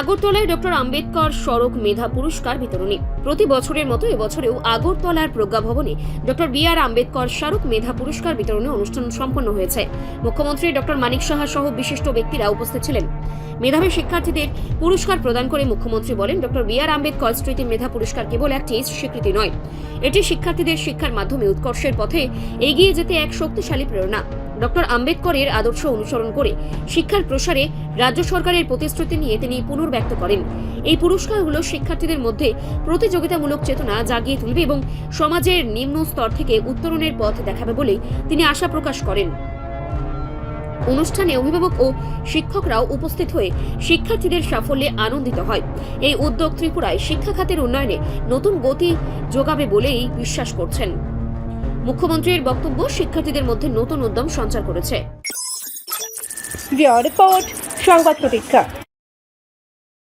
আগরতলায় ডক্টর আম্বেদকর সড়ক মেধা পুরস্কার বিতরণী। প্রতি বছরের মতো এবছরেও আগরতলার প্রজ্ঞা ভবনে ডক্টর বি আর আম্বেদকর সড়ক মেধা পুরস্কার বিতরণী অনুষ্ঠান সম্পন্ন হয়েছে। মুখ্যমন্ত্রী ডক্টর মানিক সাহা সহ বিশিষ্ট ব্যক্তিরা উপস্থিত ছিলেন। মেধাবী শিক্ষার্থীদের পুরস্কার প্রদান করে মুখ্যমন্ত্রী বলেন, ডক্টর বি আর আম্বেদকর স্মৃতি মেধা পুরস্কার কেবল একটি স্বীকৃতি নয়, এটি শিক্ষার্থীদের শিক্ষার মাধ্যমে উৎকর্ষের পথে এগিয়ে যেতে এক শক্তিশালী প্রেরণা। ডক্টর আম্বেদকরের আদর্শ অনুসরণ করে শিক্ষার প্রসারে রাজ্য সরকারের প্রতিশ্রুতি নিয়ে তিনি পুনর্ব্যক্ত করেন। এই পুরস্কারগুলো শিক্ষার্থীদের মধ্যে প্রতিযোগিতামূলক চেতনা জাগিয়ে তুলবে এবং সমাজের নিম্ন স্তর থেকে উত্তরণের পথ দেখাবে বলে তিনি আশা প্রকাশ করেন। অনুষ্ঠানে অভিভাবক ও শিক্ষকরাও উপস্থিত হয়ে শিক্ষার্থীদের সাফল্যে আনন্দিত হয়। এই উদ্যোগ ত্রিপুরায় শিক্ষা খাতের উন্নয়নে নতুন গতি যোগাবে বলেই বিশ্বাস করছেন। মুখ্যমন্ত্রীর বক্তব্য শিক্ষার্থীদের মধ্যে নতুন উদ্যম সঞ্চার করেছে। রিপোর্ট সংবাদ প্রতীক্ষা।